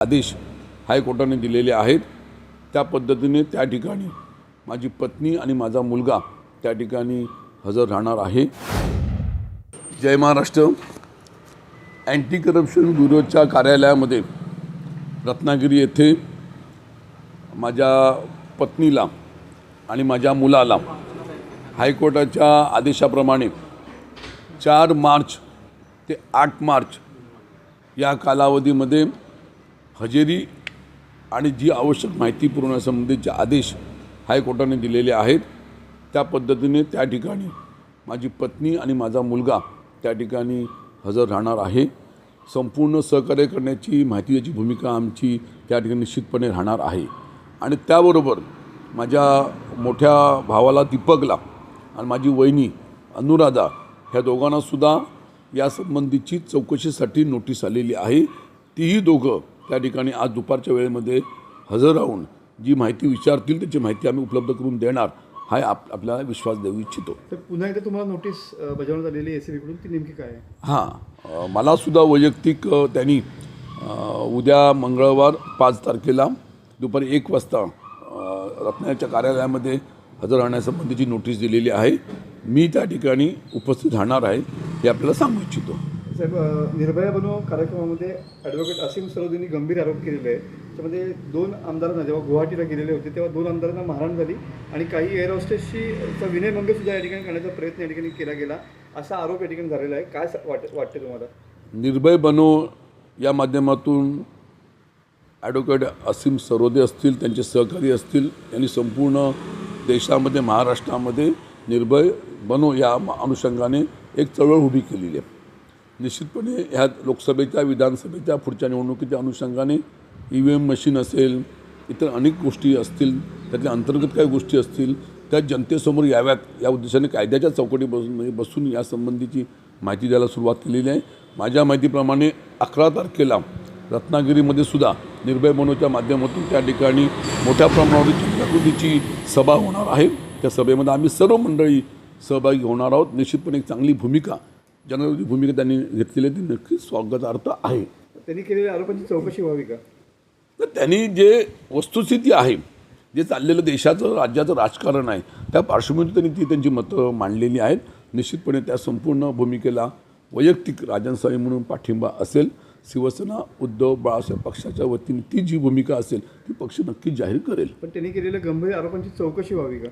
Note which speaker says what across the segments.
Speaker 1: आदेश हायकोर्टाने दिलेले आहेत. त्या पद्धतीने त्या ठिकाणी माझी पत्नी आणि माझा मुलगा त्या ठिकाणी हजर राहणार आहे. जय महाराष्ट्र. अँटी करप्शन ब्युरोच्या कार्यालयामध्ये रत्नागिरी येथे माझ्या पत्नीला आणि माझ्या मुलाला हायकोर्टाच्या आदेशाप्रमाणे चार मार्च ते आठ मार्च या कालावधीमध्ये हजेरी आणि जी आवश्यक माहिती पुरवण्यासंबंधीचे आदेश हायकोर्टाने दिलेले आहेत त्या पद्धतीने त्या ठिकाणी माझी पत्नी आणि माझा मुलगा त्या ठिकाणी हजर राहणार आहे. संपूर्ण सहकार्य करण्याची माहितीची भूमिका आमची त्या ठिकाणी निश्चितपणे राहणार आहे. आणि त्याबरोबर माझ्या मोठ्या भावाला दीपकला आणि माझी वहिनी अनुराधा ह्या दोघांनासुद्धा यासंबंधीची चौकशीसाठी नोटीस आलेली आहे. तीही दोघं त्या ठिकाणी आज दुपारच्या वेळेमध्ये हजर राहून जी माहिती विचारतील त्याची माहिती आम्ही उपलब्ध करून देणार हा आप आपल्याला विश्वास देऊ इच्छितो.
Speaker 2: तर पुन्हा एकदा तुम्हाला नोटीस बजावण्यात आलेली एसकडून ती नेमकी काय आहे?
Speaker 1: हां. मलासुद्धा वैयक्तिक त्यांनी उद्या मंगळवार पाच तारखेला दुपारी एक वाजता अ, रत्नागिरीच्या कार्यालयामध्ये हजर राहण्यासंबंधीची नोटीस दिलेली आहे. मी त्या ठिकाणी उपस्थित राहणार आहे हे आपल्याला सांगू इच्छितो.
Speaker 2: साहेब निर्भया बनव कार्यक्रमामध्ये ॲडव्होकेट असीम सरोदींनी गंभीर आरोप केलेले आहे त्यामध्ये दोन आमदारांना जेव्हा गुवाहाटीला गेलेले होते तेव्हा दोन आमदारांना मारहाण झाली आणि काही एअर होस्टेसची चा विनयभंग सुद्धा या ठिकाणी करण्याचा प्रयत्न या ठिकाणी केला गेला. असा आरोप या ठिकाणी झालेला आहे. काय वाट वाटते तुम्हाला?
Speaker 1: निर्भय बनो या माध्यमातून ॲडव्होकेट असीम सरोदे असतील त्यांचे सहकारी असतील यांनी संपूर्ण देशामध्ये महाराष्ट्रामध्ये निर्भय बनो या अनुषंगाने एक चळवळ उभी केलेली आहे. निश्चितपणे ह्या लोकसभेच्या विधानसभेच्या पुढच्या निवडणुकीच्या अनुषंगाने ई व्ही एम मशीन असेल इतर अनेक गोष्टी असतील त्यातल्या अंतर्गत काही गोष्टी असतील त्या जनतेसमोर याव्यात या उद्देशाने कायद्याच्या चौकटी बसून बसून बसून यासंबंधीची माहिती द्यायला सुरुवात केलेली आहे. माझ्या माहितीप्रमाणे अकरा तारखेला रत्नागिरीमध्ये सुद्धा निर्भय मनोच्या माध्यमातून त्या ठिकाणी मोठ्या प्रमाणावर चित्रकृतीची सभा होणार आहे. त्या सभेमध्ये आम्ही सर्व मंडळी सहभागी होणार आहोत. निश्चितपणे एक चांगली भूमिका जनजागृती भूमिका त्यांनी घेतलेली ती नक्कीच स्वागतार्थ आहे.
Speaker 2: त्यांनी केलेल्या आरोपांची चौकशी व्हावी का?
Speaker 1: तर त्यांनी जे वस्तुस्थिती आहे जे चाललेलं देशाचं राज्याचं राजकारण आहे त्या पार्श्वभूमीवर त्यांनी ती त्यांची मतं मांडलेली आहेत. निश्चितपणे त्या संपूर्ण भूमिकेला वैयक्तिक राजन साहेब म्हणून पाठिंबा असेल. शिवसेना उद्धव बाळासाहेब पक्षाच्या वतीने ती जी भूमिका असेल ती पक्ष नक्कीच जाहीर करेल.
Speaker 2: पण त्यांनी केलेल्या गंभीर आरोपांची चौकशी व्हावी का?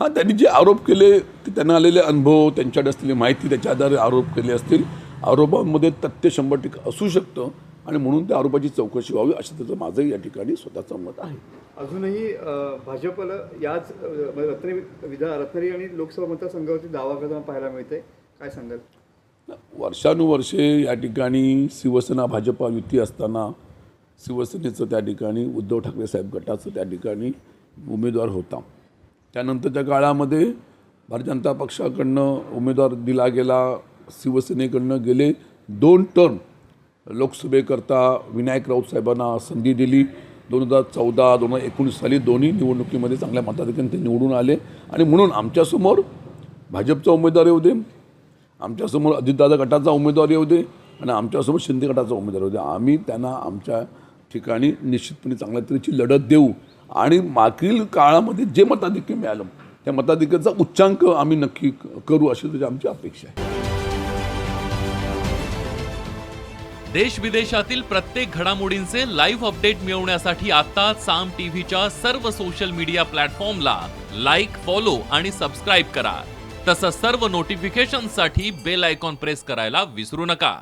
Speaker 1: हां त्यांनी जे आरोप केले ते त्यांना आलेले अनुभव त्यांच्याकडे असलेली माहिती त्याच्या आधारे आरोप केले असतील. आरोपांमध्ये तथ्य शंभर टक्के असू शकतं आणि म्हणून त्या आरोपाची चौकशी व्हावी असं त्याचं माझंही या ठिकाणी स्वतःचं मत आहे.
Speaker 2: अजूनही भाजपला याच अ, रत्नागिरी विधा रत्नागिरी आणि लोकसभा मतदारसंघावरती दावा करताना पाहायला मिळते काय सांगाल?
Speaker 1: वर्षानुवर्षे या ठिकाणी शिवसेना भाजपा युती असताना शिवसेनेचं त्या ठिकाणी उद्धव ठाकरे साहेब गटाचं त्या ठिकाणी उमेदवार होता. त्यानंतरच्या काळामध्ये भारतीय जनता पक्षाकडनं उमेदवार दिला गेला शिवसेनेकडनं गेले दोन टर्म लोकसभेकरता विनायक राऊत साहेबांना संधी दिली. दोन हजार चौदा दोन हजार एकोणीस साली दोन्ही निवडणुकीमध्ये चांगल्या मताधिक्याने ते निवडून आले. आणि म्हणून आमच्यासमोर भाजपचा उमेदवार येऊ दे आमच्यासमोर अजितदादा गटाचा उमेदवार येऊ दे आणि आमच्यासमोर शिंदे गटाचा उमेदवार येऊ दे. आम्ही त्यांना आमच्या ठिकाणी निश्चितपणे चांगल्या तऱ्हेची लढत देऊ. आणि मागील काळामध्ये जे मताधिक्य मिळालं त्या मताधिक्याचा उच्चांक आम्ही नक्की करू अशी त्याची आमची अपेक्षा आहे.
Speaker 3: देश विदेशातील प्रत्येक घडामोडींचे लाईव्ह अपडेट मिळवण्यासाठी आता साम टीव्हीच्या सर्व सोशल मीडिया प्लॅटफॉर्मला लाईक फॉलो आणि सबस्क्राईब करा. तसंच सर्व नोटिफिकेशनसाठी बेल आयकॉन प्रेस करायला विसरू नका.